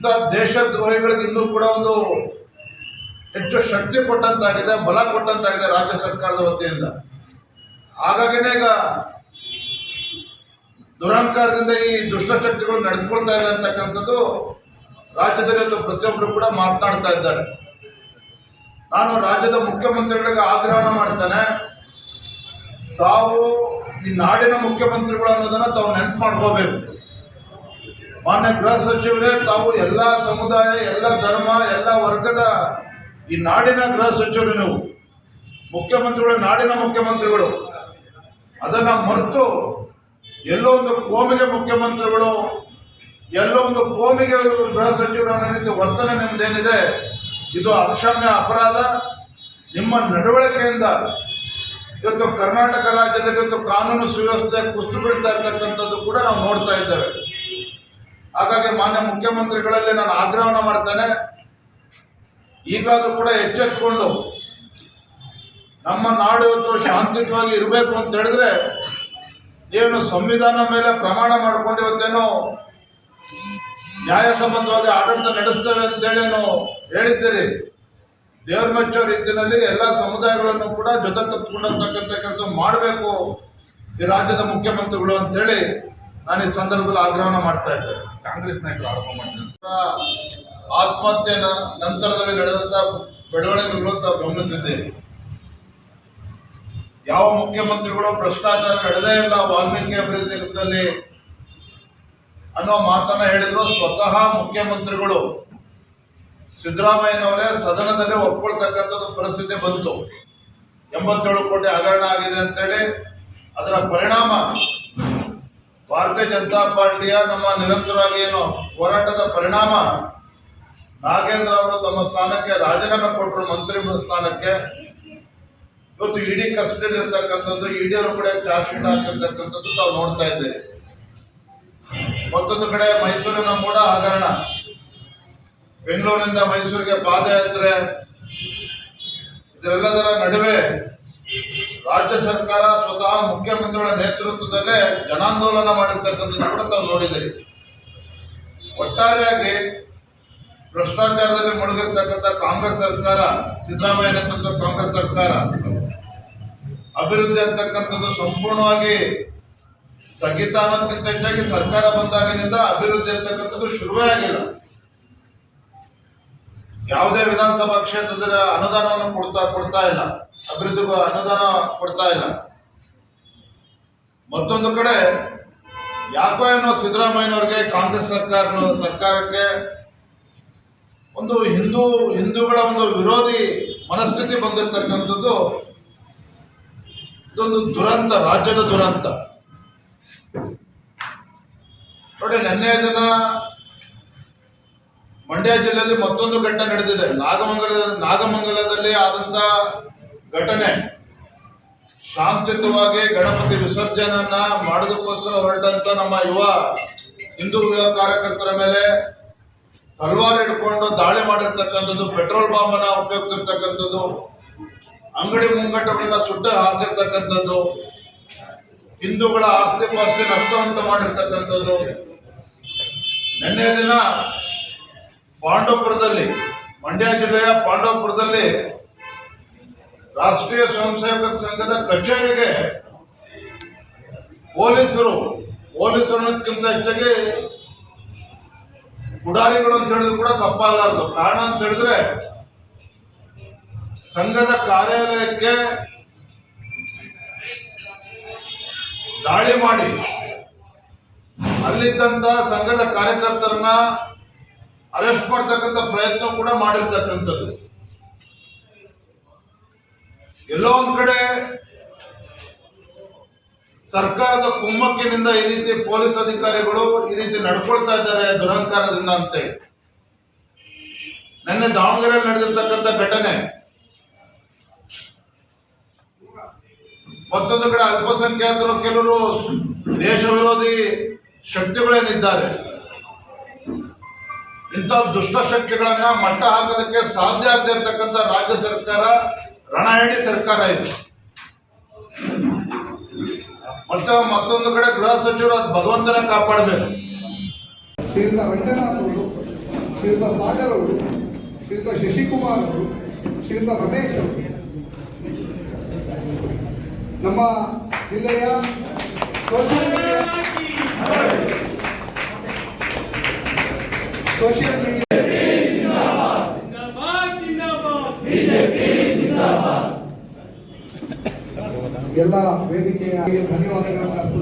ಇಂಥ ದೇಶದ್ರೋಹಿಗಳಿಗೆ ಇನ್ನೂ ಕೂಡ ಒಂದು ಹೆಚ್ಚು ಶಕ್ತಿ ಕೊಟ್ಟಂತಾಗಿದೆ, ಬಲ ಕೊಟ್ಟಂತಾಗಿದೆ ರಾಜ್ಯ ಸರ್ಕಾರದ ವತಿಯಿಂದ. ಹಾಗಾಗಿನೇ ಈಗ ದುರಹಂಕಾರದಿಂದ ಈ ದುಷ್ಟಶಕ್ತಿಗಳು ನಡೆದುಕೊಳ್ತಾ ಇದೆ ಅಂತಕ್ಕಂಥದ್ದು ರಾಜ್ಯದಲ್ಲಿ ಪ್ರತಿಯೊಬ್ಬರು ಕೂಡ ಮಾತನಾಡ್ತಾ ಇದ್ದಾರೆ. ನಾನು ರಾಜ್ಯದ ಮುಖ್ಯಮಂತ್ರಿಗಳಿಗೆ ಆಗ್ರಹನ ಮಾಡ್ತೇನೆ. ತಾವು ಈ ನಾಡಿನ ಮುಖ್ಯಮಂತ್ರಿಗಳು ಅನ್ನೋದನ್ನ ತಾವು ನೆನಪು ಮಾಡ್ಕೋಬೇಕು. ಮಾನ್ಯ ಗೃಹ ಸಚಿವರೇ, ತಾವು ಎಲ್ಲ ಸಮುದಾಯ, ಎಲ್ಲ ಧರ್ಮ, ಎಲ್ಲ ವರ್ಗದ ಈ ನಾಡಿನ ಗೃಹ ಸಚಿವರು ನೀವು. ಮುಖ್ಯಮಂತ್ರಿಗಳು, ನಾಡಿನ ಮುಖ್ಯಮಂತ್ರಿಗಳು. ಅದನ್ನ ಮರೆತು ಎಲ್ಲೋ ಒಂದು ಕೋಮಿಗೆ ಮುಖ್ಯಮಂತ್ರಿಗಳು, ಎಲ್ಲೋ ಒಂದು ಕೋಮಿಗೆ ಗೃಹ ಸಚಿವರು ವರ್ತನೆ ನಿಮ್ದೇನಿದೆ? ಇದು ಅಕ್ಷಮ್ಯ ಅಪರಾಧ. ನಿಮ್ಮ ನಡವಳಿಕೆಯಿಂದ ಇವತ್ತು ಕರ್ನಾಟಕ ರಾಜ್ಯದಲ್ಲಿ ಇವತ್ತು ಕಾನೂನು ಸುವ್ಯವಸ್ಥೆ ಕುಸ್ತು ಬೀಳ್ತಾ ಇರ್ತಕ್ಕಂಥದ್ದು ಕೂಡ ನಾವು ನೋಡ್ತಾ ಇದ್ದೇವೆ. ಹಾಗಾಗಿ ಮಾನ್ಯ ಮುಖ್ಯಮಂತ್ರಿಗಳಲ್ಲಿ ನಾನು ಆಗ್ರಹವನ್ನು ಮಾಡ್ತೇನೆ. ಈಗಾದರೂ ಕೂಡ ಎಚ್ಚೆತ್ಕೊಂಡು ನಮ್ಮ ನಾಡು ಇವತ್ತು ಶಾಂತಿಯುತವಾಗಿ ಇರಬೇಕು ಅಂತ ಹೇಳಿದ್ರೆ ಏನು ಸಂವಿಧಾನ ಮೇಲೆ ಪ್ರಮಾಣ ಮಾಡ್ಕೊಂಡು ಇವತ್ತೇನು ನ್ಯಾಯಸಮ್ಮತವಾಗಿ ಆಡಳಿತ ನಡೆಸ್ತೇವೆ ಅಂತೇಳೇನು ಹೇಳಿದ್ದೀರಿ. ದೇವ್ರ ಮೆಚ್ಚೋ ರೀತಿಯಲ್ಲಿ ಎಲ್ಲ ಸಮುದಾಯಗಳನ್ನು ಕೂಡ ಜೊತೆ ತತ್ಕೊಂಡೋಗ್ತಕ್ಕಂಥ ಕೆಲಸ ಮಾಡಬೇಕು ಈ ರಾಜ್ಯದ ಮುಖ್ಯಮಂತ್ರಿಗಳು ಅಂತೇಳಿ ನಾನು ಈ ಸಂದರ್ಭದಲ್ಲಿ ಆಗ್ರಹಣ ಮಾಡ್ತಾ ಇದ್ದೇನೆ ಕಾಂಗ್ರೆಸ್ ನಾಯಕರು ಆರೋಪ ಮಾಡಿದ್ದಾರೆ ಆತ್ಮಹತ್ಯೆ ನಂತರದಲ್ಲಿ ನಡೆದಂತ ಬೆಳವಣಿಗೆಗಳು ತಾವು ಯಾವ ಮುಖ್ಯಮಂತ್ರಿಗಳು ಭ್ರಷ್ಟಾಚಾರ ನಡೆದೇ ಇಲ್ಲ, ವಾಲ್ಮೀಕಿ ಅಭಿವೃದ್ಧಿ ನಿಗಮದಲ್ಲಿ ಅನ್ನೋ ಮಾತನ್ನ ಹೇಳಿದ್ರು, ಸ್ವತಃ ಮುಖ್ಯಮಂತ್ರಿಗಳು ಸಿದ್ದರಾಮಯ್ಯನವರೇ ಸದನದಲ್ಲಿ ಒಪ್ಕೊಳ್ತಕ್ಕಂಥದ್ದು ಪರಿಸ್ಥಿತಿ ಬಂತು. ಎಂಬತ್ತೇಳು ಕೋಟಿ ಹಗರಣ ಆಗಿದೆ ಅಂತೇಳಿ ಅದರ ಪರಿಣಾಮ ಭಾರತೀಯ ಜನತಾ ಪಾರ್ಟಿಯ ನಮ್ಮ ನಿರಂತರವಾಗಿ ಏನು ಹೋರಾಟದ ಪರಿಣಾಮ, ನಾಗೇಂದ್ರ ಅವರು ತಮ್ಮ ಸ್ಥಾನಕ್ಕೆ ರಾಜೀನಾಮೆ ಕೊಟ್ಟರು, ಮಂತ್ರಿ ಸ್ಥಾನಕ್ಕೆ. ಇವತ್ತು ಇಡಿ ಕಸ್ಟಡಿಯಲ್ಲಿ ಇರ್ತಕ್ಕಂಥದ್ದು ಇಡಿ ಅವರು ಕೂಡ ಚಾರ್ಜ್ ಶೀಟ್ ಹಾಕಿರ್ತಕ್ಕಂಥದ್ದು ನಾವು ನೋಡ್ತಾ ಇದ್ದೇವೆ ಮತ್ತೊಂದು ಕಡೆ ಮೈಸೂರಿನ ಮೂಡ ಹಗರಣ. ಬೆಂಗಳೂರಿನಿಂದ ಮೈಸೂರಿಗೆ ಪಾದಯಾತ್ರೆ. ಇದೆಲ್ಲದರ ನಡುವೆ ರಾಜ್ಯ ಸರ್ಕಾರ ಸ್ವತಃ ಮುಖ್ಯಮಂತ್ರಿಗಳ ನೇತೃತ್ವದಲ್ಲೇ ಜನಾಂದೋಲನ ಮಾಡಿರ್ತಕ್ಕಂಥದ್ದು ಕೂಡ ತಾವು ನೋಡಿದ್ದೀರಿ. ಒಟ್ಟಾರೆಯಾಗಿ ಭ್ರಷ್ಟಾಚಾರದಲ್ಲಿ ಮುಳುಗಿರ್ತಕ್ಕಂಥ ಕಾಂಗ್ರೆಸ್ ಸರ್ಕಾರ, ಸಿದ್ದರಾಮಯ್ಯ ನೇತೃತ್ವದ ಕಾಂಗ್ರೆಸ್ ಸರ್ಕಾರ, ಅಭಿವೃದ್ಧಿ ಅಂತಕ್ಕಂಥದ್ದು ಸಂಪೂರ್ಣವಾಗಿ ಸ್ಥಗಿತ ಅನ್ನೋದಕ್ಕಿಂತ ಹೆಚ್ಚಾಗಿ ಸರ್ಕಾರ ಬಂದಾಗಿನಿಂದ ಅಭಿವೃದ್ಧಿ ಅಂತಕ್ಕಂಥದ್ದು ಶುರುವೇ ಆಗಿಲ್ಲ. ಯಾವುದೇ ವಿಧಾನಸಭಾ ಕ್ಷೇತ್ರದ ಅನುದಾನವನ್ನು ಕೊಡ್ತಾ ಕೊಡ್ತಾ ಇಲ್ಲ. ಅಭಿವೃದ್ಧಿಗೂ ಅನುದಾನ ಕೊಡ್ತಾ ಇಲ್ಲ. ಮತ್ತೊಂದು ಕಡೆ, ಯಾಕೋ ಏನೋ ಸಿದ್ದರಾಮಯ್ಯನವ್ರಿಗೆ ಕಾಂಗ್ರೆಸ್ ಸರ್ಕಾರ ಸರ್ಕಾರಕ್ಕೆ ಒಂದು ಹಿಂದೂ, ಹಿಂದೂಗಳ ಒಂದು ವಿರೋಧಿ ಮನಸ್ಥಿತಿ ಬಂದಿರತಕ್ಕಂಥದ್ದು ಇದೊಂದು ದುರಂತ, ರಾಜ್ಯದ ದುರಂತ. ನೋಡಿ, ನಿನ್ನೆ ದಿನ ಮಂಡ್ಯ ಜಿಲ್ಲೆಯಲ್ಲಿ ಮತ್ತೊಂದು ಘಟನೆ ನಡೆದಿದೆ. ನಾಗಮಂಗಲ, ನಾಗಮಂಗಲದಲ್ಲಿ ಆದಂತ ಘಟನೆ. ಶಾಂತಿಯುತವಾಗಿ ಗಣಪತಿ ವಿಸರ್ಜನೆಯನ್ನ ಮಾಡೋದಕ್ಕೋಸ್ಕರ ಹೊರಟಂತ ನಮ್ಮ ಯುವ ಹಿಂದೂ ಕಾರ್ಯಕರ್ತರ ಮೇಲೆ ತಲ್ವಾರ್ ಹಿಡ್ಕೊಂಡು ದಾಳಿ ಮಾಡಿರ್ತಕ್ಕಂಥದ್ದು, ಪೆಟ್ರೋಲ್ ಬಾಂಬ್ ಅನ್ನ ಉಪಯೋಗಿಸಿರ್ತಕ್ಕಂಥದ್ದು, ಅಂಗಡಿ ಮುಂಗಟ್ಟುಗಳನ್ನ ಸುಟ್ಟು ಹಾಕಿರ್ತಕ್ಕಂಥದ್ದು, ಹಿಂದೂಗಳ ಆಸ್ತಿ ಪಾಸ್ತಿ ನಷ್ಟ ಉಂಟು ಮಾಡಿರ್ತಕ್ಕಂಥದ್ದು. ನಿನ್ನೆ ದಿನ ಪಾಂಡವಪುರದಲ್ಲಿ, ಮಂಡ್ಯ ಜಿಲ್ಲೆಯ ಪಾಂಡವಪುರದಲ್ಲಿ ರಾಷ್ಟ್ರೀಯ ಸ್ವಯಂ ಸೇವಕರ ಸಂಘದ ಕಚೇರಿಗೆ ಪೊಲೀಸರು ಪೊಲೀಸರು ಅನ್ನೋದಕ್ಕಿಂತ ಹೆಚ್ಚಾಗಿ ಪುಡಾರಿಗಳು ಅಂತ ಹೇಳಿದ್ರು ಕೂಡ ತಪ್ಪಾಗಲಾರದು. ಕಾರಣ ಅಂತ ಹೇಳಿದ್ರೆ ಸಂಘದ ಕಾರ್ಯಾಲಯಕ್ಕೆ ದಾಳಿ ಮಾಡಿ ಅಲ್ಲಿದ್ದಂತ ಸಂಘದ ಕಾರ್ಯಕರ್ತರನ್ನ ಅರೆಸ್ಟ್ ಮಾಡ್ತಕ್ಕಂಥ ಪ್ರಯತ್ನ ಕೂಡ ಮಾಡಿರ್ತಕ್ಕಂಥದ್ದು. ಎಲ್ಲೋ ಒಂದ್ ಕಡೆ ಸರ್ಕಾರದ ಕುಮ್ಮಕ್ಕಿನಿಂದ ಈ ರೀತಿ ಪೊಲೀಸ್ ಅಧಿಕಾರಿಗಳು ಈ ರೀತಿ ನಡ್ಕೊಳ್ತಾ ಇದ್ದಾರೆ ದುರಹಂಕಾರದಿಂದ ಅಂತೇಳಿ. ನಿನ್ನೆ ದಾವಣಗೆರೆಯಲ್ಲಿ ನಡೆದಿರ್ತಕ್ಕಂಥ ಘಟನೆ. ಮತ್ತೊಂದು ಕಡೆ ಅಲ್ಪಸಂಖ್ಯಾತರು ಕೆಲವರು ದೇಶ ವಿರೋಧಿ ಶಕ್ತಿಗಳೇನಿದ್ದಾರೆ. ಇಂಥ ದುಷ್ಟ ಶಕ್ತಿಗಳನ್ನ ಮಟ್ಟ ಹಾಕೋದಕ್ಕೆ ಸಾಧ್ಯ ಆಗದೆ ಇರತಕ್ಕಂಥ ರಾಜ್ಯ ಸರ್ಕಾರ ರಣಹೇಡಿ ಸರ್ಕಾರ ಇದು. ಮತ್ತೆ ಮತ್ತೊಂದು ಕಡೆ ಗೃಹ ಸಚಿವರು ಅದು ಭಗವಂತನ ಕಾಪಾಡಬೇಕು. ಶ್ರೀಯುತ ರಂಗನಾಥ್ ಅವರು ಶ್ರೀಯುತ ಸಾಗರ್ ಅವರು ಶ್ರೀಯುತ ಶಶಿಕುಮಾರ್ ಅವರು ಶ್ರೀಯುತ ರಮೇಶ್ ಅವರು ನಮ್ಮ ಜಿಲ್ಲೆಯ ಸೋಷಿಯಲ್ ಮೀಡಿಯಾ ಸೋಷಿಯಲ್ ಮೀಡಿಯಾ ಎಲ್ಲ ವೇದಿಕೆಯ ಧನ್ಯವಾದಗಳನ್ನು.